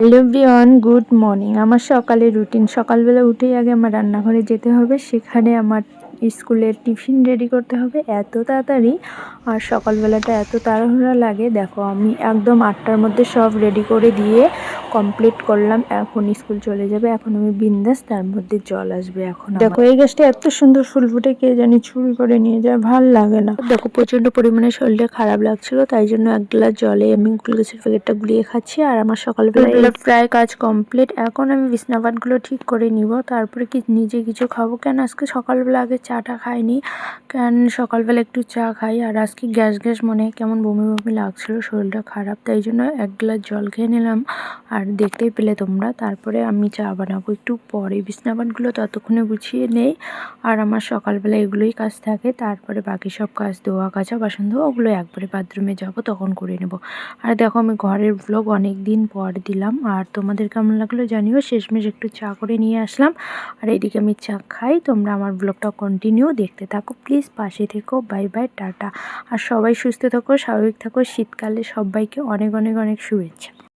Hello everyone, good morning. আমার সকালের routine, সকালবেলা উঠেই আগে আমার রান্নাঘরে যেতে হবে, সেখানে আমার স্কুলের টিফিন রেডি করতে হবে এত তাড়াতাড়ি। আর সকালবেলাটা এত তাড়াহুড়া লাগে, দেখো আমি একদম আটটার মধ্যে সব রেডি করে দিয়ে কমপ্লিট করলাম এখন স্কুল চলে যাবে এখন আমি বিন্দাস তার মধ্যে জল আসবে এখন দেখো এই গাছটা এত সুন্দর ফুল ফুটে কে জানি চুরি করে নিয়ে যায় ভালো লাগে না। দেখো প্রচণ্ড পরিমাণে শরীরটা খারাপ লাগছিল তাই জন্য এক গ্লাস জলে আমি কুল গাছের প্যাকেটটা গুলিয়ে খাচ্ছি আর আমার সকালবেলা প্রায় কাজ কমপ্লিট এখন আমি বিছনাপাতগুলো ঠিক করে নিব তারপরে কি নিজে কিছু খাব? কেন আজকে সকালবেলা আগে চাটা খাইনি? কেন সকালবেলা একটু চা খাই? আর আজকে গ্যাস গ্যাস মনে কেমন বমি বমি লাগছিল শরীরটা খারাপ তাই জন্য এক গ্লাস জল খেয়ে নিলাম। আর দেখতেই পেলে তোমরা। তারপরে আমি চা বানাবো একটু পরে। বিছনাপাতগুলো ততক্ষণে গুছিয়ে নেই। আর আমার সকালবেলা এগুলোই কাজ থাকে। তারপরে বাকি সব কাজ ধোয়া, কাচা, বাসন ধোয়া, ওগুলো একবারে বাথরুমে যাব, তখন করে নেব। আর দেখো, আমি ঘরের ব্লগ অনেক দিন পর দিলাম। আর তোমাদের কেমন লাগল জানিও। শেষমেশ একটু চা করে নিয়ে আসলাম। আর এদিকে আমি চা খাই। তোমরা আমার ব্লগটা কন্টিনিউ দেখতে থাকো। প্লিজ পাশে থেকো। Bye bye tata. আর সবাই সুস্থ থাকো, স্বাভাবিক থাকো। শীতকালে সবাইকে অনেক অনেক অনেক শুভেচ্ছা।